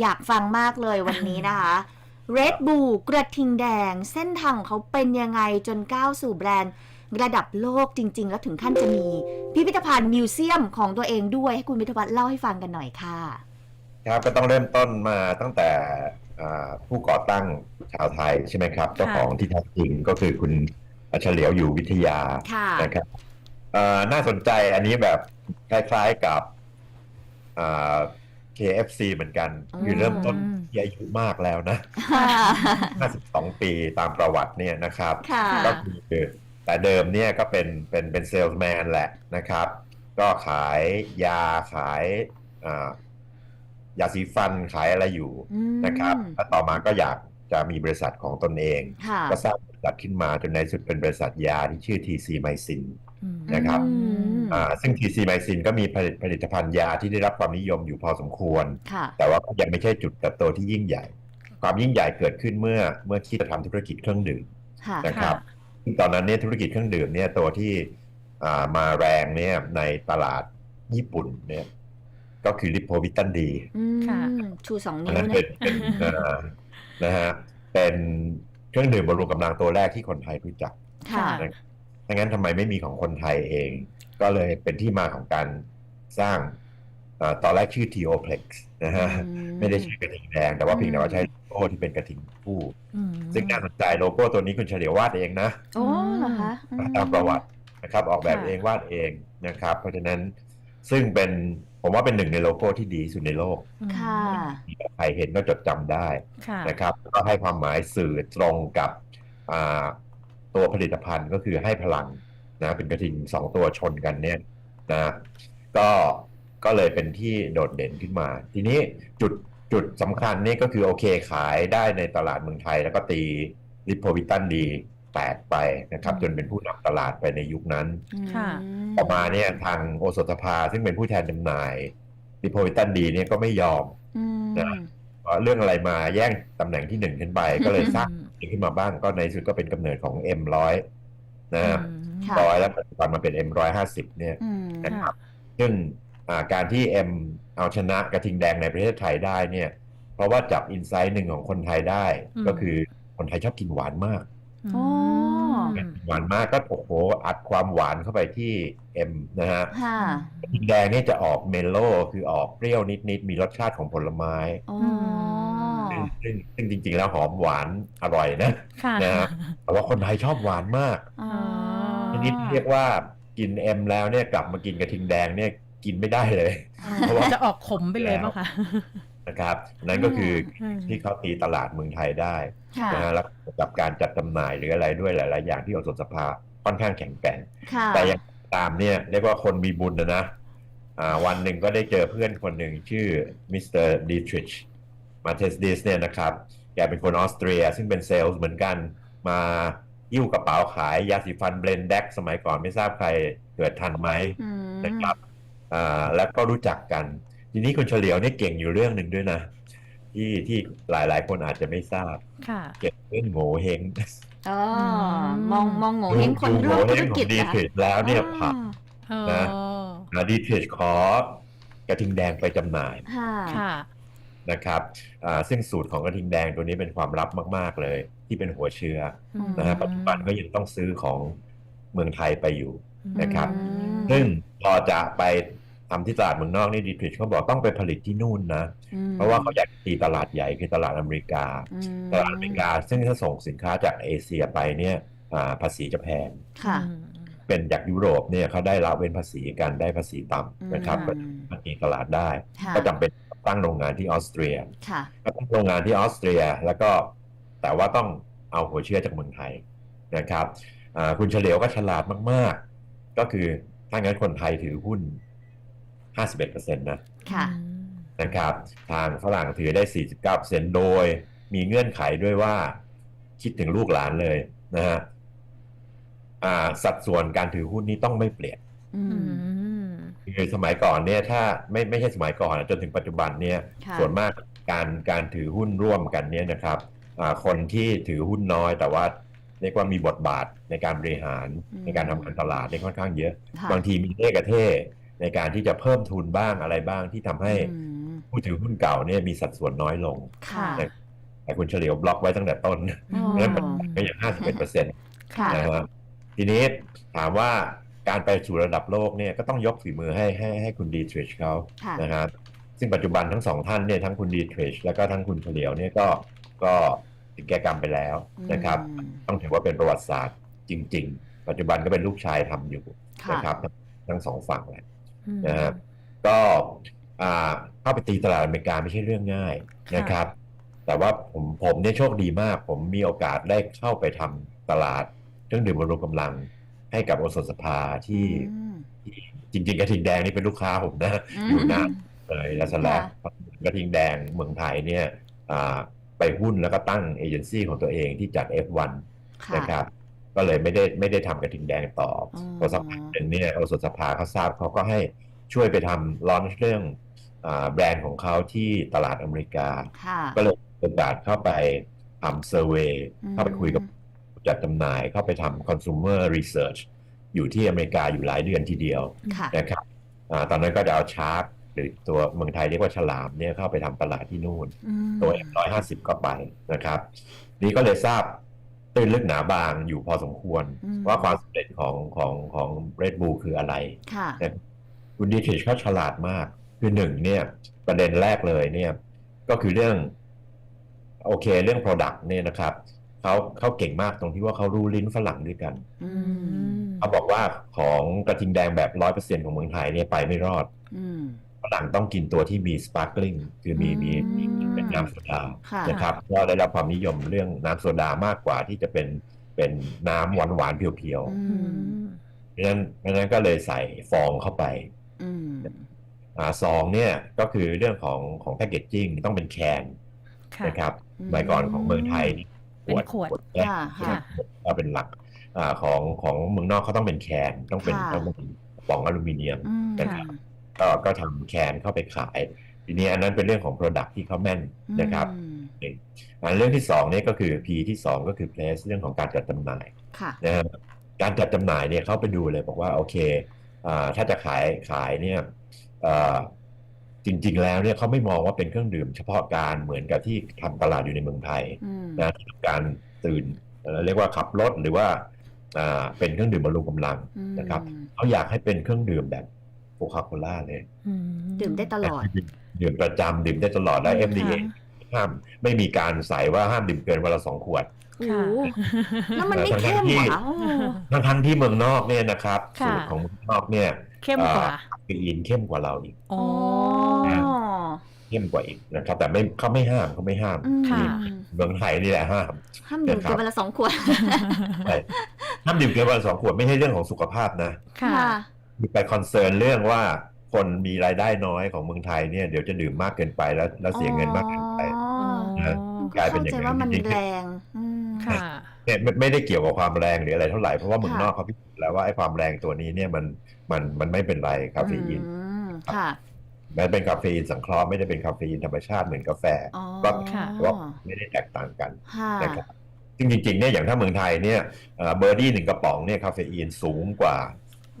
อยากฟังมากเลยวันนี้นะคะ Red Bull กระทิงแดง เส้นทางของเขาเป็นยังไงจนก้าวสู่แบรนด์ ระดับโลกจริง ๆ แล้วถึงขั้นจะมีพิพิธภัณฑ์มิวเซียมของตัวเองด้วย ให้คุณวิทยวัฒน์เล่าให้ฟังกันหน่อยค่ะ ครับก็ต้องเริ่มต้นมาตั้งแต่อ่าผู้ก่อตั้งชาวไทยใช่ไหมครับ เจ้าของที่แท้จริงก็คือคุณเฉลียวอยู่วิทยาค่ะนะครับเอ่อน่าสนใจอันนี้แบบคล้าย ๆกับอ่า KFC เหมือนกันอืมคือเริ่มต้นที่อายุมากแล้วนะค่ะ52 ปีตามประวัติเนี่ยนะครับค่ะก็คือแต่เดิมเนี่ยก็เป็นเป็นเป็นเซลส์แมนแหละนะครับ ก็ขายยาขายอ่ายาสีฟันขายอะไรอยู่อืมนะครับแล้วต่อมาก็อยากจะมีบริษัทของตนเองค่ะก็สร้างบริษัทขึ้นมาจนในสุดเป็นบริษัทยาที่ชื่อ TC m y c i n อืม นะครับอืมอ่าซึ่ง TC m y c i n ก็มีผลิตผลิตภัณฑ์ยาที่ได้รับความนิยมอยู่พอสมควรค่ะแต่ว่าก็ยังไม่ใช่จุดเติบโตที่ยิ่งใหญ่ ความยิ่งใหญ่เกิดขึ้นเมื่อเมื่อคิดจะทำธุรกิจเครื่องดื่มค่ะนะครับซึ่งตอนนั้นเนี่ยธุรกิจเครื่องดื่มเนี่ยตัวที่อ่ามาแรงเนี่ยในตลาดญี่ปุ่นเนี่ยก็คือลิโพวิตันดีอืมค่ะชูสองอันิ้นวนั้นเนี่เป็ยนเป็นอ่านะฮะเป็นเครื่องดื่มบำรุงกำลังตัวแรกที่คนไทยรู้จักค่ะนะ ดังนั้นทำไมไม่มีของคนไทยเอง ก็เลยเป็นที่มาของการสร้างอาตอนแรกชื่อ Teoplex นะฮะอืมไม่ได้ชื่อกระทิงแดง แต่ว่าเพียงแต่ว่าใช้โลโก้ที่เป็นกระทิงคู่อืมซึ่งน่าสนใจโลโก้ตัวนี้คุณเฉลียววาดเองนะโอ้เหรอคะอืมตามประวัตินะครับ ออกแบบค่ะเองวาดเองนะครับ เพราะฉะนั้นซึ่งเป็นผมว่าเป็นหนึ่งในโลโก้ที่ดีที่สุดในโลกอืมค่ะใครเห็นก็จดจำได้ค่ะนะครับ ก็ให้ความหมายสื่อตรงกับอ่า ตัวผลิตภัณฑ์ก็คือให้พลังนะเป็นกระทิงสองตัวชนกันเนี่ยนะก็ก็เลยเป็นที่โดดเด่นขึ้นมา ทีนี้จุดจุดสำคัญนี่ก็คือโอเคขายได้ในตลาดเมืองไทย แล้วก็ตีลิโพวิตันดีแตกไปนะครับ จนเป็นผู้นำตลาดไปในยุคนั้นค่ะต่อมาเนี่ยทางโอสถสภาซึ่งเป็นผู้แทนจำหน่ายลิโพวิตันดีเนี่ยก็ไม่ยอมอืมนะเอ่อเรื่องอะไรมาแย่งตำแหน่งที่หนึ่งขึ้นไปก็เลยสร้าง ขึ้นมาบ้างก็ในที่สุดก็เป็นกำเนิดของ M100 นะครับค่ะร้อยแล้วปัจจุบันมาเป็น M150 เนี่ยอืมนะครับซึ่งอ่าการที่ M เอาชนะกระทิงแดงในประเทศไทยได้เนี่ย เพราะว่าจับอินไซต์หนึ่งของคนไทยได้อืมก็คือคนไทยชอบกินหวานมากอืมโอ้หวานมากก็โอ้โหอัดความหวานเข้าไปที่ M นะฮะค่ะกระทิงแดงเนี่ยจะออกเมลโล่คือออกเปรี้ยวนิดๆมีรสชาติของผลไม้โอ้ ซึ่งซึ่งซึ่งจริง ๆ แล้วหอมหวานอร่อยนะค่ะนะครับแต่ว่าคนไทยชอบหวานมากอ๋อชนิดเรียกว่ากินเอ็มแล้วเนี่ยกลับมากินกระทิงแดงเนี่ยกินไม่ได้เลย เพราะว่าจะออกขมไปเลยป่ะคะนะครับ นั่นก็คืออืมที่เขาตีตลาดเมืองไทยได้ค่ะนะฮะแล้วกับการจัดจำหน่ายหรืออะไรด้วยหลาย ๆ อย่างที่อสสภาค่อนข้างแข็งแกร่งค่ะแต่ยังตามเนี่ยเรียกว่าคนมีบุญนะนะอ่าวันหนึ่งก็ได้เจอเพื่อนคนหนึ่งชื่อมิสเตอร์ดีทริช มาเทสดิสเนี่ยนะครับแกเป็นคนออสเตรีย ซึ่งเป็นเซลล์เหมือนกันมายิ้วกระเป๋าขายยาสีฟันเบลนแดกสมัยก่อนไม่ทราบใครเกิดทันไหมอืมนะครับอ่าแล้วก็รู้จักกัน ทีนี้คุณเฉลียวเนี่ยเก่งอยู่เรื่องหนึ่งด้วยนะ ที่ที่หลายๆคนอาจจะไม่ทราบค่ะเก่งเรื่องโง่เฮงอ๋อมมองมองโง่เฮงคนดูร่วมโง่ธุเฮรงขอกิจงดีนะทริชแล้วเนี่ยผักเออนะดีทริชขอกระทิงแดงไปจำหน่ายค่ะค่ะ นะครับอ่าซึ่งสูตรของกระทิงแดงตัวนี้เป็นความลับมาก ๆเลย ที่เป็นหัวเชื้ออืมนะฮะปัจจุบันก็ยังต้องซื้อของเมืองไทยไปอยู่นะครับอืมซึ่งพอจะไปทำที่ตลาดเมืองนอกนี่ดีทริชเขาบอกต้องไปผลิตที่นู่นนะอืมเพราะว่าเขาอยากตีตลาดใหญ่คือตลาดอเมริกาอืมตลาดอเมริกา ซึ่งถ้าส่งสินค้าจากเอเชียไปเนี่ยอ่าภาษีจะแพงค่ะอืมเป็นจากยุโรปเนี่ยเขาได้ละเว้นภาษีกันได้ภาษีต่ำนะครับอืก็มตีตลาดได้ค่ะก็จำเป็น ตั้งโรงงานที่ออสเตรียค่ะก็ตั้งโรงงานที่ออสเตรีย แล้วก็แต่ว่าต้องเอาหัวเชื้อจากเมืองไทยนะครับอ่าคุณเฉลียวก็ฉลาดมาก ๆ ก็คือถ้างั้นคนไทยถือหุ้น 51%นะค่ะนะครับ ทางฝรั่งถือได้ 49%โดยมีเงื่อนไขด้วยว่าคิดถึงลูกหลานเลยนะฮะอ่าสัดส่วนการถือหุ้นนี้ต้องไม่เปลี่ยนอือืมม คือสมัยก่อนเนี่ยถ้าไม่ไม่ใช่สมัยก่อนอะจนถึงปัจจุบันเนี่ยค่ะส่วนมากการการถือหุ้นร่วมกันเนี่ยนะครับอ่าคนที่ถือหุ้นน้อยแต่ว่าเรียกว่ามีบทบาทในการบริหารอืมในการทำการตลาดเนี่ยค่อนข้างเยอะค่ะบางทีมีเล่กระเท่ในการที่จะเพิ่มทุนบ้างอะไรบ้างที่ทำให้อืมผู้ถือหุ้นเก่าเนี่ยมีสัดส่วนน้อยลงค่ะแต่คุณเฉลียวบล็อกไว้ตั้งแต่ต้นอ๋อเพราะฉะนั้นมันก็อย่าง51เปอร์เซ็นต์ค่ะนะครับทีนี้ถามว่า การไปสู่ระดับโลกเนี่ยก็ต้องยกฝีมือให้ให้ให้คุณดีทริชเขาค่ะนะครับซึ่งปัจจุบันทั้งสองท่านเนี่ยทั้งคุณดีทริชแล้วก็ทั้งคุณเฉลียวเนี่ยก็ก็ถึงแก่กรรมไปแล้วนะครับอืมต้องถือว่าเป็นประวัติศาสตร์จริง ๆ ปัจจุบันก็เป็นลูกชายทำอยู่ค่ะนะครับทั้งทั้งสองฝั่งเลยอืมนะครับก็อ่าเข้าไปตีตลาดอเมริกาไม่ใช่เรื่องง่ายค่ะนะครับ แต่ว่าผมผมเนี่ยโชคดีมาก ผมมีโอกาสได้เข้าไปทำตลาดเครื่องดื่มบำรุงกำลัง ให้กับโอสถสภาที่อืมที่จริง ๆ กระทิงแดงนี่เป็นลูกค้าผมนะอยู่นานเลยแล้วสแลบกระทิงแดงเมืองไทยเนี่ยอ่าไปหุ้นแล้วก็ตั้งเอเจนซี่ของตัวเองที่จัด F1 ค่ะนะครับ ก็เลยไม่ได้ไม่ได้ทำกระทิงแดงต่อออพอสักพักหนึ่งเนี่ยโอสถสภาเขาทราบเขาก็ให้ช่วยไปทำร้อนเรื่องอาแบรนด์ของเขาที่ตลาดอเมริกาค่ะก็เลยโอกาสเข้าไปทำเซอร์เวยเข้าไปคุยกับผู้ จัดจำหน่ายเข้าไปทำ consumer research อยู่ที่อเมริกาอยู่หลายเดือนทีเดียวค่ะนะครับอาตอนนั้นก็จะเอาชาร์กหรือตัวเมืองไทยเรียกว่าฉลามเนี่ยเข้าไปทำตลาดที่นู่นอืมตัว M150 ก็ไปนะครับ นี่ก็เลยทราบตื้นลึกหนาบางอยู่พอสมควรอืมว่าความสำเร็จของของของ Red Bull คืออะไรค่ะคุณดีเทชเขาฉลาดมาก คือหนึ่งเนี่ยประเด็นแรกเลยเนี่ยก็คือเรื่อง โอเคเรื่อง Product เนี่ยนะครับ เขาเขาเก่งมากตรงที่ว่าเขารู้ลิ้นฝรั่งด้วยกันอือืมมเขาบอกว่าของกระทิงแดงแบบร้อยเปอร์เซ็นของเมืองไทยเนี่ยไปไม่รอดอืมฝรั่งต้องกินตัวที่มี sparkling คือมีมีมีอืมเป็นน้ำโซดาค่ะนะครับก็ได้รับความนิยมเรื่องน้ำโซดามากกว่าที่จะเป็นเป็นน้ำหวานหวานๆเพียวอือืมมๆเพราะฉะนั้นเพราะฉะนั้นก็เลยใส่ฟองเข้าไปอืมอ่าซองเนี่ยก็คือเรื่องของของแพคเกจจิ้งต้องเป็นแคนค่ะนะครับอืมสมัยก่อนของเมืองไทยนี่ เป็นขวดแก้วค่ะค่ะก็เป็นหลักอ่าของของเมืองนอกเขาต้องเป็นแคนต้องเป็นค่ะต้องเป็นกระป๋องอลูมิเนียมอืมนะครับก็ก็ทำแคนเข้าไปขาย ทีนี้อันนั้นเป็นเรื่องของ Product ที่เขาแม่นนะครับอืมอันเรื่องที่สองเนี่ยก็คือ P ที่สองก็คือ place เรื่องของการจัดจำหน่ายค่ะนะฮะการจัดจำหน่ายเนี่ยเขาไปดูเลยบอกว่าโอเคอ่าถ้าจะขายขายเนี่ยอ่า จริงๆ แล้วเนี่ยเขาไม่มองว่าเป็นเครื่องดื่มเฉพาะการเหมือนกับที่ทำตลาดอยู่ในเมืองไทยอืมนะที่ต้องการตื่นเอ่อเรียกว่าขับรถหรือว่าอ่าเป็นเครื่องดื่มบำรุงกำลังอืมนะครับเขาอยากให้เป็นเครื่องดื่มแบบโคคาโคล่าเลยอืดื่มได้ตลอด ดื่มประจำดื่มได้ตลอดได้ค่ะ FDA ห้ามไม่มีการใส่ว่าห้ามดื่มเกินวันละสองขวดโอ้โหแล้วมันไม่ทั้งๆเข้มที่เหรอโอ้ทั้งทั้งๆที่เมืองนอกเนี่ยนะครับค่ะสูตรของเมืองนอกเนี่ย เข้มกว่าคาเฟอีนเข้มกว่าเราอีกโอ้อ๋อ เข้มกว่าอีกนะครับ แต่ไม่เขาไม่ห้ามเขาไม่ห้ามอืม ค่ะ เมืองไทยนี่แหละห้าม ห้ามดื่มนะครับเกินวันละสองขวดใช่ห้ามดื่มเกินวันละสองขวดไม่ใช่เรื่องของสุขภาพนะค่ะไปคอนเซิร์นเรื่องว่าคนมีรายได้น้อยของเมืองไทยเนี่ยเดี๋ยวจะดื่มมากเกินไปแล้วแล้วเสียเงินมากเกินไป อ๋อนะมันกลายเป็นอย่างนั้น เข้ใจว่ามันจริงๆแรงอืมค่ะ เนี่ยไม่ไม่ได้เกี่ยวกับความแรงหรืออะไรเท่าไหร่เพราะว่าเมืองค่ะนอกเขาพิสูจน์แล้วว่าไอ้ความแรงตัวนี้เนี่ยมันมันมันไม่เป็นไรคาเฟอีนอืมค่ะมันเป็นคาเฟอีนสังเคราะห์ไม่ได้เป็นคาเฟอีนธรรมชาติเหมือนกาแฟอ๋อก็ค่ะว่าไม่ได้แตกต่างกันค่ะนะครับซึ่งจริงๆเนี่ยอย่างถ้าเมืองไทยเนี่ยเอ่อเบอร์ดี้หนึ่งกระป๋องเนี่ยคาเฟอีนสูงกว่า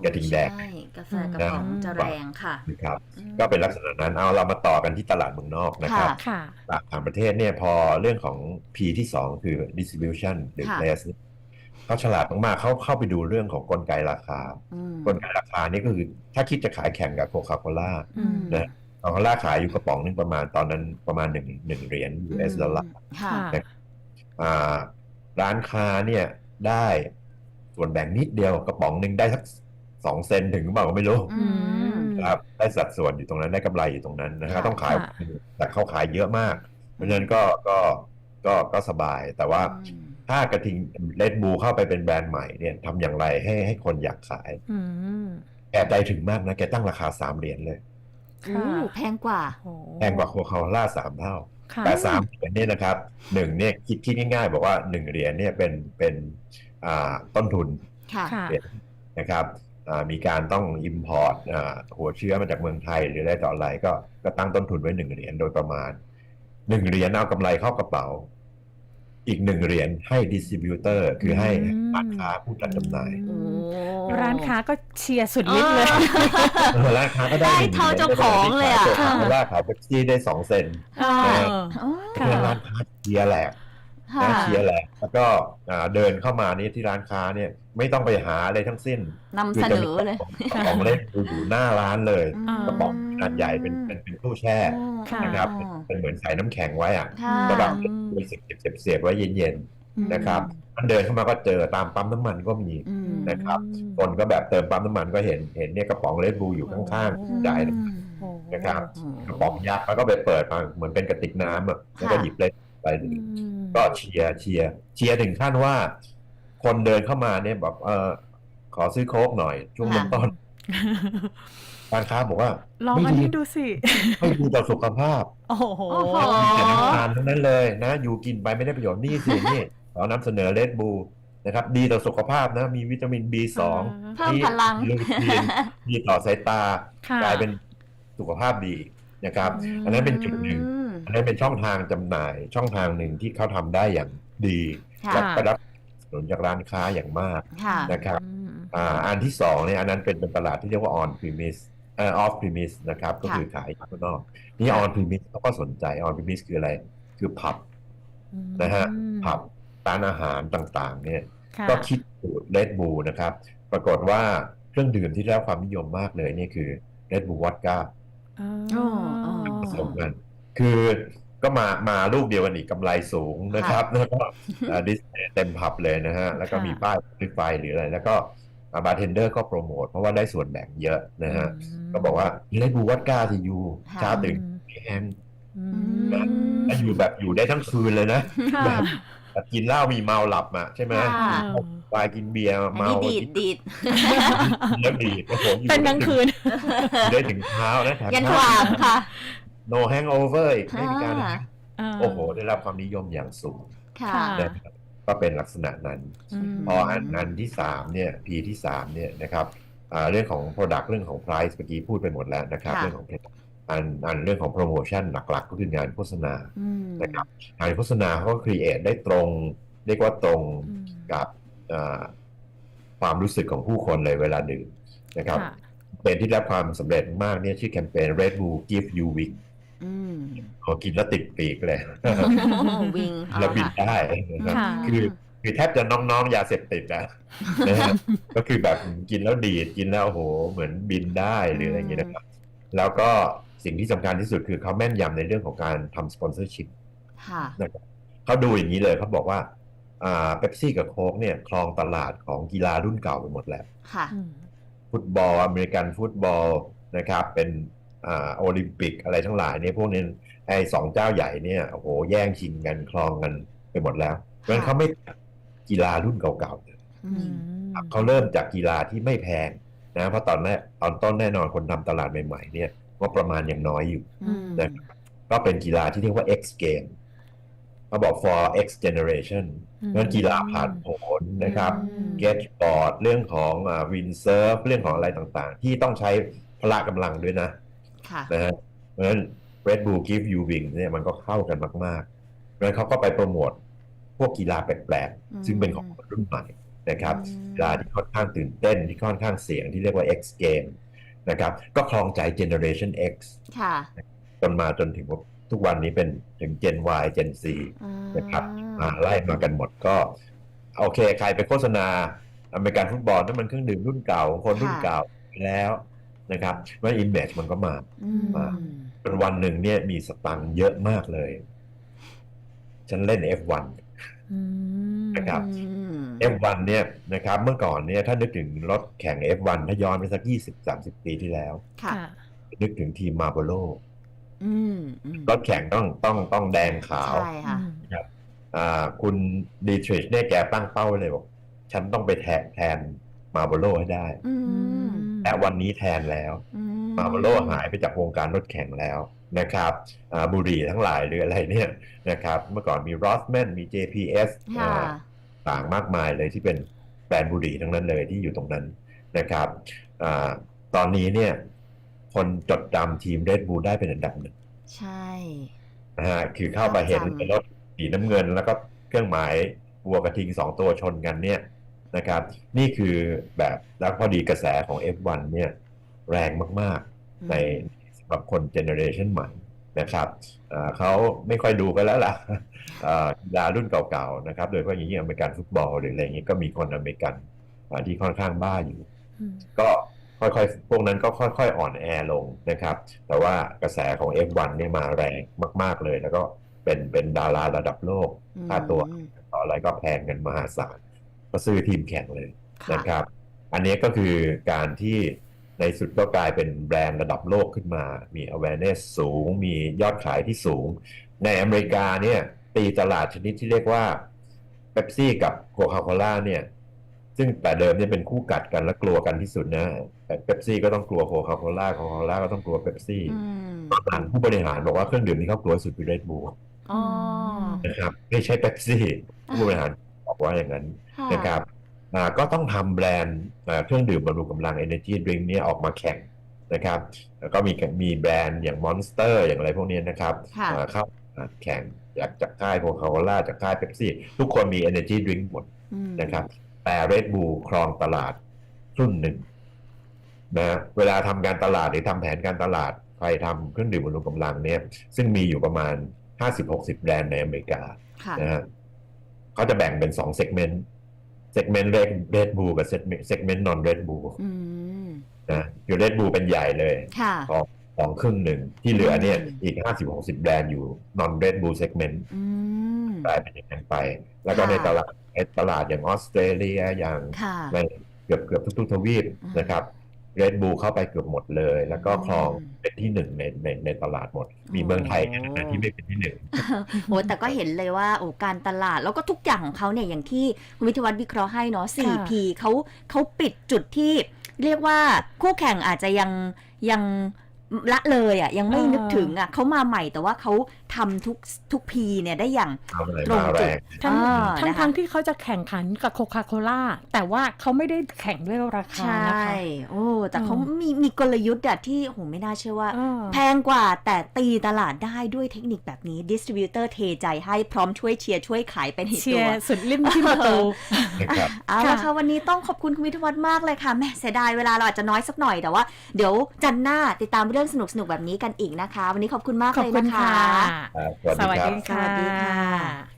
กระทิงแดง ใช่กาแฟกระป๋องจะแรงค่ะ นะครับอืมก็เป็นลักษณะนั้นเอาเรามาต่อกันที่ตลาดเมืองนอกนะครับค่ะค่ะตลาดต่างประเทศเนี่ยพอเรื่องของ P ที่ 2 คือ distribution หรือค่ะ place เนี่ยเขาฉลาดมากๆเขาเข้าไปดูเรื่องของกลไกราคาอืมกลไกราคานี่ก็คือถ้าคิดจะขายแข่งกับโคคาโคล่าอืมนะโคคาโคล่าขายอยู่กระป๋องหนึงประมาณตอนนั้นประมาณหนึ่งหนึ่งเหรียญ US ดอลลาร์ค่ะค่ะอ่าร้านค้าเนี่ยได้ส่วนแบ่งนิดเดียวกระป๋องหนึ่งได้สัก สองเซนถึงหรือเปล่าก็ไม่รู้อืมครับได้สัดส่วนอยู่ตรงนั้นได้กำไรอยู่ตรงนั้นนะครับค่ะต้องขายค่ะแต่เขาขายเยอะมาก เพราะฉะนั้นก็ก็ก็ก็สบายแต่ว่าอืมถ้ากระทิงเลดบูเข้าไปเป็นแบรนด์ใหม่เนี่ยทำอย่างไรให้ให้คนอยากขายอืมแกใจถึงมากนะ แกตั้งราคาสามเหรียญเลยโอ้แพงกว่าโอ้แพงกว่าโคคาโคล่าสามเท่าค่ะแต่สามเหรียญเนี่ยนะครับหนึ่งเนี่ยคิดคิดง่ายๆ บอกว่าหนึ่งเหรียญเนี่ยเป็นเป็นอ่าต้นทุนค่ะค่ะนะครับอ่า มีการต้อง import อ่าหัวเชื้อมาจากเมืองไทยหรืออะไรต่ออะไรก็ก็ตั้งต้นทุนไว้หนึ่งเหรียญโดยประมาณหนึ่งเหรียญเอากำไรเข้ากระเป๋า อีกหนึ่งเหรียญให้ดิสติบิวเตอร์คือให้อืมร้านค้าผู้จัดจำหน่ายโอ้ร้านค้าก็เชียร์สุดฤทธิ์เลยเออร้านค้าก็ได้ได้หนึ่งเท่าเจ้าของเลยอะขายว่าขายเป๊ปซี่ได้สองเซนค่ะเอออ๋อค่ะเพื่อนร้านค้าเชียร์แหละค่ะ นะเชียร์แหละแล้วก็อ่าเดินเข้ามานี่ที่ร้านค้าเนี่ยไม่ต้องไปหาอะไรทั้งสิ้นนำเสนอเลยกระป๋องเล็กอยู่หน้าร้านเลยอืมกระป๋องขนาดใหญ่เป็นเป็นเป็นตู้แช่ค่ะนะครับเป็นเหมือนใส่น้ำแข็งไว้อะค่ะก็แบบอืมมีเสียบเสียบเสียบไว้เย็นๆนะครับมันเดินเข้ามาก็เจอตามปั๊มน้ำมันก็มีอืมนะครับคนก็แบบเติมปั๊มน้ำมันก็เห็นเห็นเนี่ยกระป๋องเลดบูอยู่ข้างๆจ่ายอืมโอ้โหนะครับอืมกระป๋องยักษ์แล้วก็ไปเปิดมาเหมือนเป็นกระติกน้ำอะแล้วก็ค่ะหยิบเล่นไปอืดื่มม ก็เชียร์เชียร์เชียร์ถึงขั้นว่า คนเดินเข้ามาเนี่ยแบบเออขอซื้อโค้กหน่อย ช่วงเริ่มต้นร้านค้าบอกว่าลองไม่อันดีนี้ดูสิไม่ดีต่อสุขภาพ โอ้โหโอ้โหมีแต่น้ำตาลทั้งนั้นเลยนะ อยู่กินไปไม่ได้ประโยชน์นี่สินี่ขอนำเสนอเลดบูนะครับ ดีต่อสุขภาพนะ มีวิตามิน B2 เพิ่มพลังมีลูทีนดีต่อสายตาค่ะกลายเป็นสุขภาพดีนะครับ อันนั้นเป็นจุดหนึ่ง อืมอันนั้นเป็นช่องทางจำหน่ายช่องทางหนึ่งที่เขาทำได้อย่างดีค่ะและก็รับสนุนจากร้านค้าอย่างมากค่ะนะครับอืมอ่าอันที่สองเนี่ยอันนั้นเป็นเป็นตลาดที่เรียกว่า on premise เอ่อ off premise นะครับ ก็คือขายข้างนอก นี่ on premise เขาก็สนใจ on premise คืออะไร คือผับนะฮะผับร้านอาหารต่างๆ เนี่ยค่ะก็คิดสูตร Red Bull นะครับ ปรากฏว่าเครื่องดื่มที่ได้รับความนิยมมากเลยนี่คือ Red Bull Vodka อ๋ออ๋ออ๋อผสมกัน คือก็มามาลูกเดียวกันอีกกำไรสูงนะครับแล้วก็ดิสเพย์เต็มผับเลยนะฮะแล้วก็มีป้ายพลิกไฟหรืออะไร แล้วก็บาร์เทนเดอร์ก็โปรโมท เพราะว่าได้ส่วนแบ่งเยอะนะฮะก็บอกว่าเลดบูวัดก้าที่อยู่ค่ะเช้าตื่นแฮงอือืมมแล้วอยู่แบบอยู่ได้ทั้งคืนเลยนะค่ะแบบแบบกินเหล้ามีเมาหลับอะใช่ไหมค่ะวายกินเบียร์อันเมานี้ดีดกินดีดแล้วดีดโอ้โหอยู่เป็นกลางคืนอยู่ได้ถึงเช้านะแถมยันหว่างค่ะ โนแฮงโอเวอร์อีกไม่มีการอ่าโอ้โห ได้รับความนิยมอย่างสูงค่ะค่ะนะครับก็เป็นลักษณะนั้นอืมพออันอันที่สามเนี่ย P ที่สามเนี่ยนะครับอ่าเรื่องของ Product เรื่องของ Price เมื่อกี้พูดไปหมดแล้วนะครับค่ะเรื่องของ Product อันอันเรื่องของ Promotion หลักๆ ก็คืองานโฆษณาอืมนะครับงานโฆษณาเขาก็ create ได้ตรงเรียกว่าตรงอืมกับอ่าความรู้สึกของผู้คนเลยเวลาดื่มนะครับค่ะเป็นที่ได้รับความสำเร็จมากเนี่ยชื่อแคมเปญ Red Bull Give You Wing อืม พอกินแล้วติดปีกเลยวิงแล้วบินได้นะครับค่ะคือคือแทบจะน้องๆ ยาเสพติดนะนะฮะก็คือแบบกินแล้วดีดกินแล้วโอ้โห เหมือนบินได้หรืออะไรอย่างเงี้ยนะครับ แล้วก็สิ่งที่สำคัญที่สุดคือเขาแม่นยำในเรื่องของการทำสปอนเซอร์ชิพค่ะนะครับเขาดูอย่างนี้เลยเขาบอกว่าอ่าเป๊ปซี่กับโค้กเนี่ยครองตลาดของกีฬารุ่นเก่าไปหมดแล้วค่ะอืมฟุตบอลอเมริกันฟุตบอลนะครับ เป็นอ่า โอลิมปิกอะไรทั้งหลายเนี่ยพวกนี้ไอ้สองเจ้าใหญ่เนี่ยโอ้โหแย่งชิงกันครองกันไปหมดแล้วเพราะฉะนั้นเขาไม่ตัดกีฬารุ่นเก่าๆอือืมมเขาเริ่มจากกีฬาที่ไม่แพงนะเพราะตอนแรกตอนต้นแน่นอนคนทำตลาดใหม่ๆเนี่ยงบประมาณยังน้อยอยู่อืมนะครับก็เป็นกีฬาที่เรียกว่า X game เขาบอก for X generation อืมเพราะฉะนั้นกีฬาผ่านผลนะครับอืมเกตบอร์ดเรื่องของวินเซิร์ฟเรื่องของอะไรต่างๆ ที่ต้องใช้พละกำลังด้วยนะค่ะ นะฮะเพราะฉะนั้น Red Bull Give You Wing เนี่ยมันก็เข้ากันมากๆเพราะฉะนั้นเขาก็ไปโปรโมทพวกกีฬาแปลกอืมๆซึ่งเป็นของคนรุ่นใหม่นะครับอืมกีฬาที่ค่อนข้างตื่นเต้นที่ค่อนข้างเสี่ยงที่เรียกว่า X Game นะครับก็ครองใจ Generation X ค่ะจนมาจนถึงทุกวันนี้เป็นถึง Gen Y Gen Z อ่านะครับอ่าไล่มากันหมดก็ โอเค ใครไปโฆษณาอเมริกันฟุตบอลนั่นมันเครื่องดื่มรุ่นเก่า คนรุ่นเก่าไปแล้ว นะครับว่าอิมเมจมันก็มาอืมอ่าจนวันหนึ่งเนี่ยมีสตังค์เยอะมากเลย ฉันเล่น F1 อืมนะครับอืม F1 เนี่ยนะครับเมื่อก่อนเนี่ยถ้านึกถึงรถแข่ง F1 ถ้าย้อนไปสัก20-30ปีที่แล้วค่ะค่ะนึกถึงทีมมาโบโลอืมอืมรถแข่งต้องต้องต้องแดงขาวใช่ค่ะอ่าคุณดีทริชเนี่ยแกตั้งเป้าไว้เลยบอกฉันต้องไปแทนแทนมาโบโลให้ได้ อือืมมและวันนี้แทนแล้วอืมาโบโลหายไปจากวงการรถแข่งแล้วนะครับอ่าบุหรี่ทั้งหลายหรืออะไรเนี่ยนะครับเมื่อก่อนมี Rothman มี JPS ค่ะอ่าต่างมากมายเลยที่เป็นแบรนด์บุหรี่ทั้งนั้นเลยที่อยู่ตรงนั้นนะครับอาตอนนี้เนี่ย คนจดจำทีม Red Bull ได้เป็นอันดับหนึ่งใช่นะฮะคือเข้าไปเห็นจำเป็นรถสีน้ำเงินแล้วก็เครื่องหมายวัวกระทิงสองตัวชนกันเนี่ย นะครับ นี่คือแบบแล้วพอดีกระแสของ F1 เนี่ยแรงมากๆในสำหรับคนเจเนอเรชันใหม่นะครับอ่าเขาไม่ค่อยดูกันแล้วล่ะอ่ากีฬารุ่นเก่าๆนะครับ โดยเฉพาะอย่างยิ่งอเมริกันฟุตบอลหรืออะไรอย่างนี้ก็มีคนอเมริกันอ่าที่ค่อนข้างบ้าอยู่อืมก็ค่อยๆ พวกนั้นก็ค่อยๆ อ่อนแอลงนะครับ แต่ว่ากระแสของ F1 เนี่ยมาแรงมาก ๆเลย แล้วก็เป็นเป็นดาราระดับโลกค่าตัวอืมต่ออะไรก็แพงกันมหาศาล ก็ซื้อทีมแข่งเลยค่ะนะครับ อันนี้ก็คือการที่ในสุดก็กลายเป็นแบรนด์ระดับโลกขึ้นมา มี awareness สูง มียอดขายที่สูง ในอเมริกาเนี่ยตีตลาดชนิดที่เรียกว่าเ e ปซี่กับโคคาโคล่าเนี่ยซึ่งแต่เดิมเนี่ยเป็นคู่กัดกันและกลัวกันที่สุดนะเ e ปซี่ก็ต้องกลัวโคคาโคล่าโคคาโคล่าก็ต้องกลัวเ e ปซี่อืมหลังผู้บริหารบอกว่าเครื่องดื่มที่เขากลัวที่สุดคือเรดบูอ๋อนะครับไม่ใช่เ e ปซี่ผู้บริหารบอก ว่าอย่างนั้นค่ะนะครับอ่าก็ต้องทำแบรนด์อ่าเครื่องดื่มบำรุงกำลัง Energy Drink เนี่ยออกมาแข่งนะครับแล้วก็มีมีแบรนด์อย่าง Monster อย่างอะไรพวกนี้นะครับค่ะอ่าเข้ามาแข่งจากจากค่ายโคคาโคล่าจากค่ายเ e ปซี่ทุกคนมี Energy Drink หมดอืมนะครับ แต่ Red Bull ครองตลาดครึ่งหนึ่งนะเวลาทำการตลาดหรือทำแผนการตลาดใครทำเครื่องดื่มบำรุงกำลังเนี่ยซึ่งมีอยู่ประมาณ 50-60 แบรนด์ในอเมริกาค่ะนะฮะ เขาจะแบ่งเป็นสองเซกเมนต์เซกเมนต์เรดเรดบูกับเซกเมนต์นอนเรดบูอืมนะอยู่เรดบูเป็นใหญ่เลยค่ะของของครึ่งหนึ่งที่เหลือเนี่ยอืมอีก50-60แบรนด์อยู่นอนเรดบูเซกเมนต์อืมกลายเป็นอย่างนั้นไป แล้วก็ค่ะในตลาดในตลาดอย่างออสเตรเลียอย่างค่ะในเกือบเกือบทุกๆทวีปอืมนะครับ เรดบูเข้าไปเกือบหมดเลย แล้วก็ครองอืมเป็นที่หนึ่งในในในตลาดหมด มีเมืองไทยแค่นั้นนะที่ไม่เป็นที่หนึ่งโอ้แต่ก็เห็นเลยว่าโอ้การตลาดแล้วก็ทุกอย่างของเขาเนี่ยอย่างที่คุณวิทยวัฒน์วิเคราะห์ให้เนาะ 4P เขาเขาปิดจุดที่เรียกว่าคู่แข่งอาจจะยังยังละเลยอะยังไม่อ่านึนึกถึงอะเขามาใหม่แต่ว่าเขา ทำทุกทุกพีเนี่ยได้อย่างเอาอะไรตรงมาจุแรดงทั้งอ่าทั้งนะคะทั้งที่เขาจะแข่งขันกับโคคาโคล่าแต่ว่าเขาไม่ได้แข่งด้วยราคาใช่นะคะโอ้แต่เขาอืมมีมีกลยุทธ์อะที่โหไม่น่าเชื่อว่าเออแพงกว่าแต่ตีตลาดได้ด้วยเทคนิคแบบนี้ดิสติบิวเตอร์เทใจให้พร้อมช่วยเชียร์ช่วยขายเป็นเชีตัยวร์สุดลิ้นที่ประตูนะครับเอาละค่ะค่ะวันนี้ต้องขอบคุณคุณวิทยวัฒน์มากเลยค่ะแหม่เสียดายเวลาเราอาจจะน้อยสักหน่อยแต่ว่าเดี๋ยวจันทร์หน้าติดตามเรื่องสนุกๆแบบนี้กันอีกนะคะ วันนี้ขอบคุณมากขอบเลยคุณนะคะค่ะอ่าสวัสดีสวัสดีค่ะค่ะ